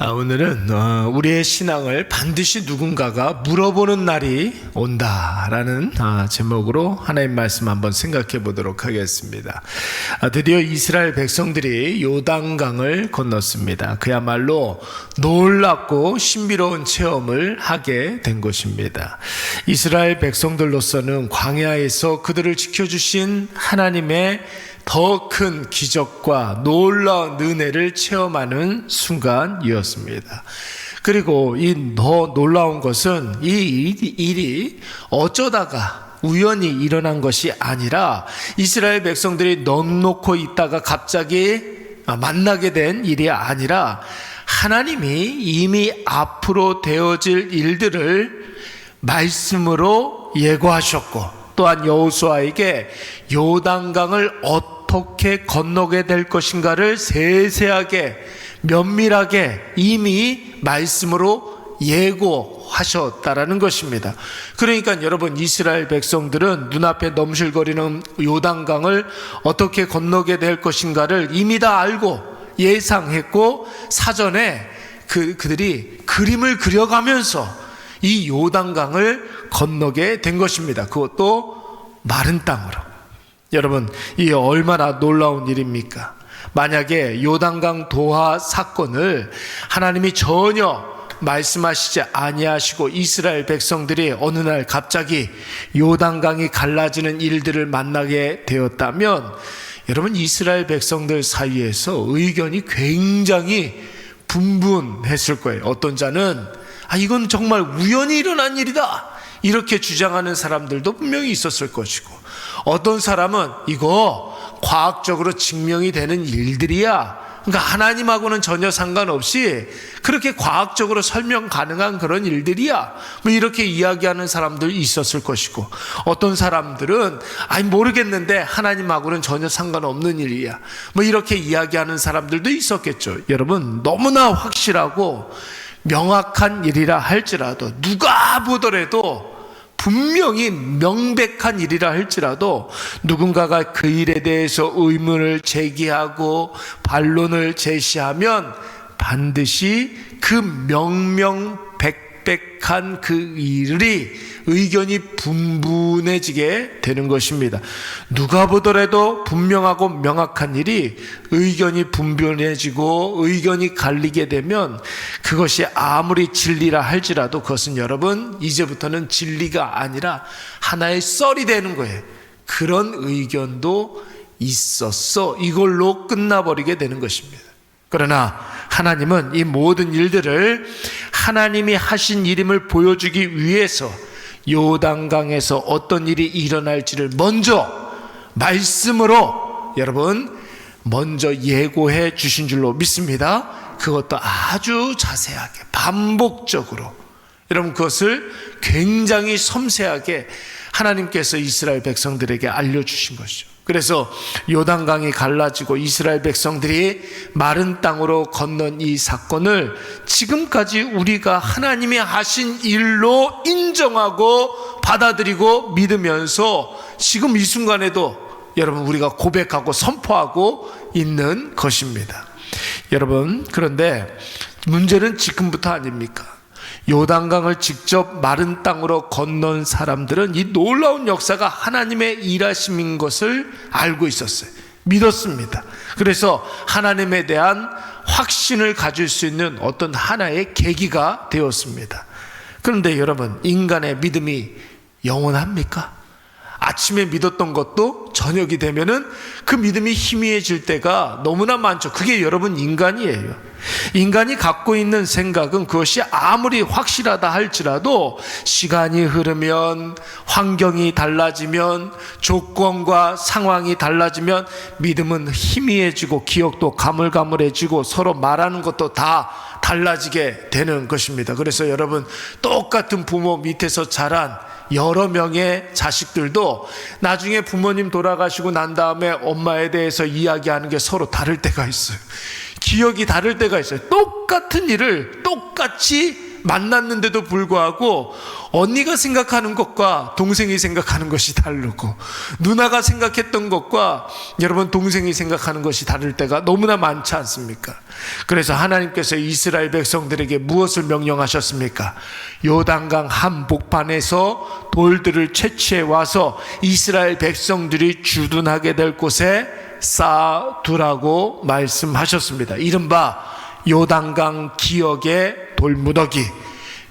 아, 오늘은 어, 우리의 신앙을 반드시 누군가가 물어보는 날이 온다라는 아, 제목으로 하나님 말씀 한번 생각해 보도록 하겠습니다. 아, 드디어 이스라엘 백성들이 요단강을 건넜습니다. 그야말로 놀랍고 신비로운 체험을 하게 된 것입니다. 이스라엘 백성들로서는 광야에서 그들을 지켜주신 하나님의 더 큰 기적과 놀라운 은혜를 체험하는 순간이었습니다. 그리고 이 더 놀라운 것은 이 일이- 어쩌다가 우연히 일어난 것이 아니라 이스라엘 백성들이 넉놓고 있다가 갑자기 만나게 된 일이 아니라 하나님이 이미 앞으로 되어질 일들을 말씀으로 예고하셨고 또한 여호수아에게 요단강을 어떻게 건너게 될 것인가를 세세하게 면밀하게 이미 말씀으로 예고하셨다라는 것입니다. 그러니까 여러분 이스라엘 백성들은 눈앞에 넘실거리는 요단강을 어떻게 건너게 될 것인가를 이미 다 알고 예상했고 사전에 그 그들이 그림을 그려가면서 이 요단강을 건너게 된 것입니다. 그것도 마른 땅으로. 여러분, 이 얼마나 놀라운 일입니까? 만약에 요단강 도하 사건을 하나님이 전혀 말씀하시지 아니하시고 이스라엘 백성들이 어느 날 갑자기 요단강이 갈라지는 일들을 만나게 되었다면 여러분 이스라엘 백성들 사이에서 의견이 굉장히 분분했을 거예요. 어떤 자는 아 이건 정말 우연히 일어난 일이다. 이렇게 주장하는 사람들도 분명히 있었을 것이고 어떤 사람은 이거 과학적으로 증명이 되는 일들이야. 그러니까 하나님하고는 전혀 상관없이 그렇게 과학적으로 설명 가능한 그런 일들이야. 뭐 이렇게 이야기하는 사람들 있었을 것이고 어떤 사람들은 아니 모르겠는데 하나님하고는 전혀 상관없는 일이야. 뭐 이렇게 이야기하는 사람들도 있었겠죠. 여러분 너무나 확실하고 명확한 일이라 할지라도 누가 보더라도 분명히 명백한 일이라 할지라도 누군가가 그 일에 대해서 의문을 제기하고 반론을 제시하면 반드시 그 명명 백백한 그 일이 의견이 분분해지게 되는 것입니다. 누가 보더라도 분명하고 명확한 일이 의견이 분분해지고 의견이 갈리게 되면 그것이 아무리 진리라 할지라도 그것은 여러분 이제부터는 진리가 아니라 하나의 썰이 되는 거예요. 그런 의견도 있었어. 이걸로 끝나버리게 되는 것입니다. 그러나 하나님은 이 모든 일들을 하나님이 하신 일임을 보여주기 위해서 요단강에서 어떤 일이 일어날지를 먼저 말씀으로 여러분 먼저 예고해 주신 줄로 믿습니다. 그것도 아주 자세하게 반복적으로 여러분 그것을 굉장히 섬세하게 하나님께서 이스라엘 백성들에게 알려 주신 것이죠. 그래서 요단강이 갈라지고 이스라엘 백성들이 마른 땅으로 건넌 이 사건을 지금까지 우리가 하나님이 하신 일로 인정하고 받아들이고 믿으면서 지금 이 순간에도 여러분 우리가 고백하고 선포하고 있는 것입니다. 여러분 그런데 문제는 지금부터 아닙니까? 요단강을 직접 마른 땅으로 건넌 사람들은 이 놀라운 역사가 하나님의 일하심인 것을 알고 있었어요. 믿었습니다. 그래서 하나님에 대한 확신을 가질 수 있는 어떤 하나의 계기가 되었습니다. 그런데 여러분, 인간의 믿음이 영원합니까? 아침에 믿었던 것도 저녁이 되면은 그 믿음이 희미해질 때가 너무나 많죠. 그게 여러분 인간이에요. 인간이 갖고 있는 생각은 그것이 아무리 확실하다 할지라도 시간이 흐르면 환경이 달라지면 조건과 상황이 달라지면 믿음은 희미해지고 기억도 가물가물해지고 서로 말하는 것도 다 달라지게 되는 것입니다. 그래서 여러분 똑같은 부모 밑에서 자란 여러 명의 자식들도 나중에 부모님 돌아가시고 난 다음에 엄마에 대해서 이야기하는 게 서로 다를 때가 있어요. 기억이 다를 때가 있어요. 똑같은 일을 똑같이 만났는데도 불구하고 언니가 생각하는 것과 동생이 생각하는 것이 다르고 누나가 생각했던 것과 여러분 동생이 생각하는 것이 다를 때가 너무나 많지 않습니까? 그래서 하나님께서 이스라엘 백성들에게 무엇을 명령하셨습니까? 요단강 한복판에서 돌들을 채취해 와서 이스라엘 백성들이 주둔하게 될 곳에 쌓아두라고 말씀하셨습니다. 이른바 요단강 기억의 돌무더기,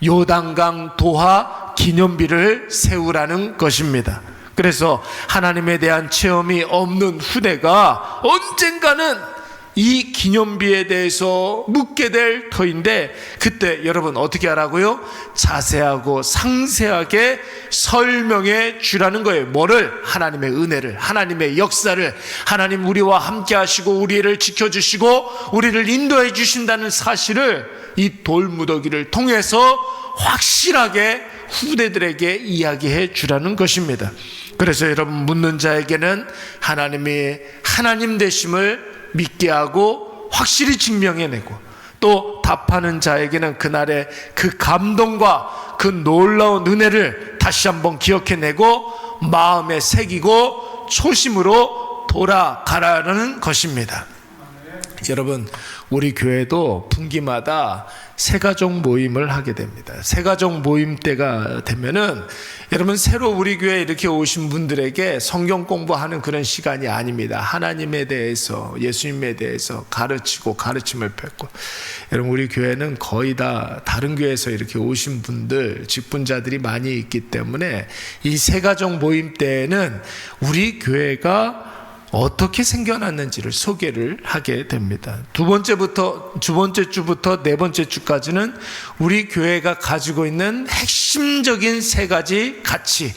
요단강 도하 기념비를 세우라는 것입니다. 그래서 하나님에 대한 체험이 없는 후대가 언젠가는 이 기념비에 대해서 묻게 될 터인데 그때 여러분 어떻게 하라고요? 자세하고 상세하게 설명해 주라는 거예요. 뭐를? 하나님의 은혜를, 하나님의 역사를, 하나님 우리와 함께 하시고 우리를 지켜 주시고 우리를 인도해 주신다는 사실을 이 돌무더기를 통해서 확실하게 후대들에게 이야기해 주라는 것입니다. 그래서 여러분 묻는 자에게는 하나님이 하나님 되심을 믿게 하고 확실히 증명해내고 또 답하는 자에게는 그날의 그 감동과 그 놀라운 은혜를 다시 한번 기억해내고 마음에 새기고 초심으로 돌아가라는 것입니다. 여러분, 우리 교회도 분기마다 새가족 모임을 하게 됩니다. 새가족 모임 때가 되면은 여러분 새로 우리 교회에 이렇게 오신 분들에게 성경 공부하는 그런 시간이 아닙니다. 하나님에 대해서 예수님에 대해서 가르치고 가르침을 뱉고 여러분 우리 교회는 거의 다 다른 교회에서 이렇게 오신 분들 직분자들이 많이 있기 때문에 이 새가족 모임 때에는 우리 교회가 어떻게 생겨났는지를 소개를 하게 됩니다. 두 번째부터 두 번째 주부터 네 번째 주까지는 우리 교회가 가지고 있는 핵심적인 세 가지 가치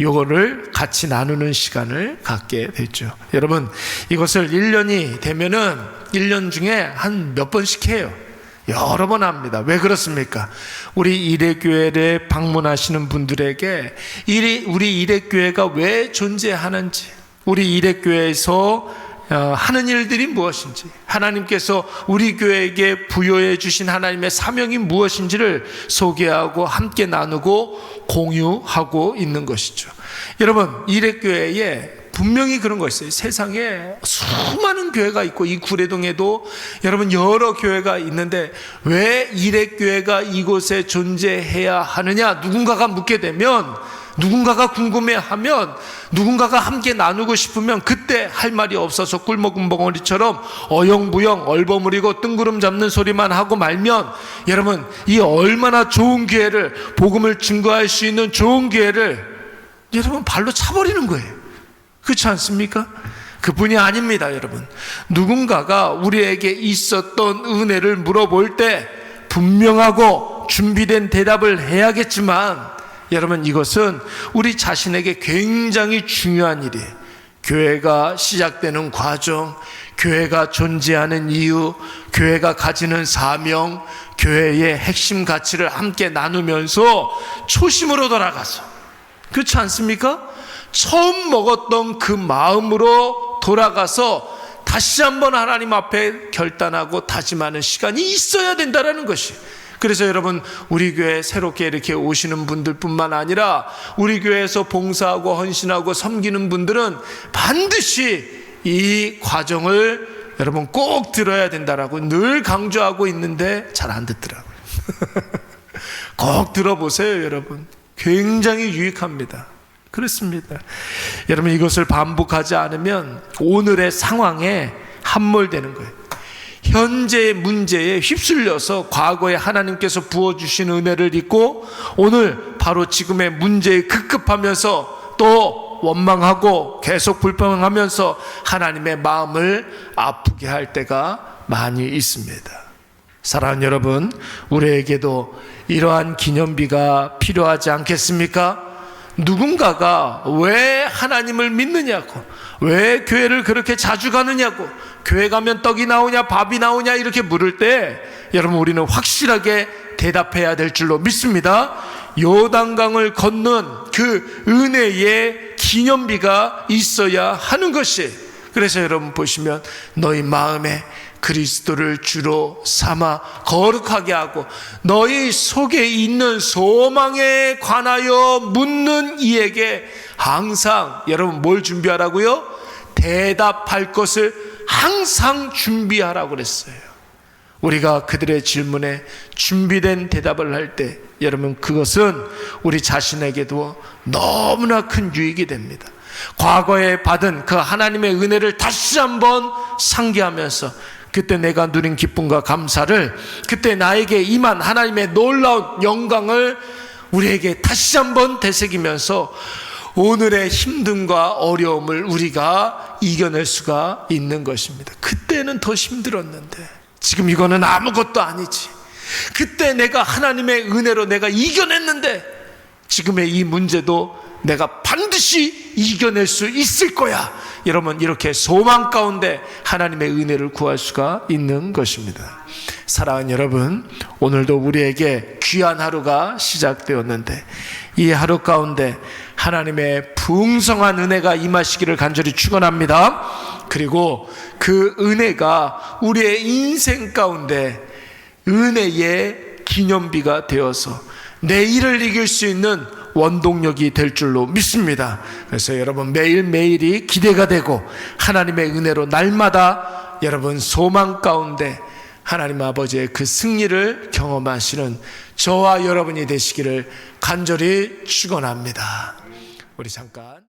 요거를 같이 나누는 시간을 갖게 됐죠. 여러분, 이것을 1년이 되면은 1년 중에 한 몇 번씩 해요. 여러 번 합니다. 왜 그렇습니까? 우리 일회교회에 방문하시는 분들에게 우리 일회교회가 왜 존재하는지 우리 일회교회에서 어, 하는 일들이 무엇인지, 하나님께서 우리 교회에게 부여해 주신 하나님의 사명이 무엇인지를 소개하고 함께 나누고 공유하고 있는 것이죠. 여러분, 일회교회에 분명히 그런 거 있어요. 세상에 수많은 교회가 있고 이 구례동에도 여러분 여러 교회가 있는데 왜 일회교회가 이곳에 존재해야 하느냐 누군가가 묻게 되면 누군가가 궁금해하면 누군가가 함께 나누고 싶으면 그때 할 말이 없어서 꿀먹은 벙어리처럼 어영부영 얼버무리고 뜬구름 잡는 소리만 하고 말면 여러분 이 얼마나 좋은 기회를 복음을 증거할 수 있는 좋은 기회를 여러분 발로 차버리는 거예요. 그렇지 않습니까? 그뿐이 아닙니다, 여러분. 누군가가 우리에게 있었던 은혜를 물어볼 때 분명하고 준비된 대답을 해야겠지만 여러분 이것은 우리 자신에게 굉장히 중요한 일이에요. 교회가 시작되는 과정, 교회가 존재하는 이유, 교회가 가지는 사명, 교회의 핵심 가치를 함께 나누면서 초심으로 돌아가서 그렇지 않습니까? 처음 먹었던 그 마음으로 돌아가서 다시 한번 하나님 앞에 결단하고 다짐하는 시간이 있어야 된다라는 것이 그래서 여러분 우리 교회 새롭게 이렇게 오시는 분들뿐만 아니라 우리 교회에서 봉사하고 헌신하고 섬기는 분들은 반드시 이 과정을 여러분 꼭 들어야 된다라고 늘 강조하고 있는데 잘 안 듣더라고요. 꼭 들어보세요, 여러분. 굉장히 유익합니다. 그렇습니다. 여러분 이것을 반복하지 않으면 오늘의 상황에 함몰되는 거예요. 현재의 문제에 휩쓸려서 과거에 하나님께서 부어주신 은혜를 잊고 오늘 바로 지금의 문제에 급급하면서 또 원망하고 계속 불평하면서 하나님의 마음을 아프게 할 때가 많이 있습니다. 사랑하는 여러분, 우리에게도 이러한 기념비가 필요하지 않겠습니까? 누군가가 왜 하나님을 믿느냐고, 왜 교회를 그렇게 자주 가느냐고, 교회 가면 떡이 나오냐 밥이 나오냐 이렇게 물을 때 여러분 우리는 확실하게 대답해야 될 줄로 믿습니다. 요단강을 건넌 그 은혜의 기념비가 있어야 하는 것이 그래서 여러분 보시면 너희 마음에 그리스도를 주로 삼아 거룩하게 하고 너희 속에 있는 소망에 관하여 묻는 이에게 항상 여러분 뭘 준비하라고요? 대답할 것을 항상 준비하라고 그랬어요. 우리가 그들의 질문에 준비된 대답을 할 때 여러분 그것은 우리 자신에게도 너무나 큰 유익이 됩니다. 과거에 받은 그 하나님의 은혜를 다시 한번 상기하면서 그때 내가 누린 기쁨과 감사를 그때 나에게 임한 하나님의 놀라운 영광을 우리에게 다시 한번 되새기면서 오늘의 힘듦과 어려움을 우리가 이겨낼 수가 있는 것입니다. 그때는 더 힘들었는데 지금 이거는 아무것도 아니지. 그때 내가 하나님의 은혜로 내가 이겨냈는데 지금의 이 문제도 내가 반드시 이겨낼 수 있을 거야. 여러분 이렇게 소망 가운데 하나님의 은혜를 구할 수가 있는 것입니다. 사랑하는 여러분, 오늘도 우리에게 귀한 하루가 시작되었는데 이 하루 가운데 하나님의 풍성한 은혜가 임하시기를 간절히 축원합니다. 그리고 그 은혜가 우리의 인생 가운데 은혜의 기념비가 되어서 내일을 이길 수 있는 원동력이 될 줄로 믿습니다. 그래서 여러분 매일매일이 기대가 되고 하나님의 은혜로 날마다 여러분 소망 가운데 하나님 아버지의 그 승리를 경험하시는 저와 여러분이 되시기를 간절히 축원합니다. 우리 잠깐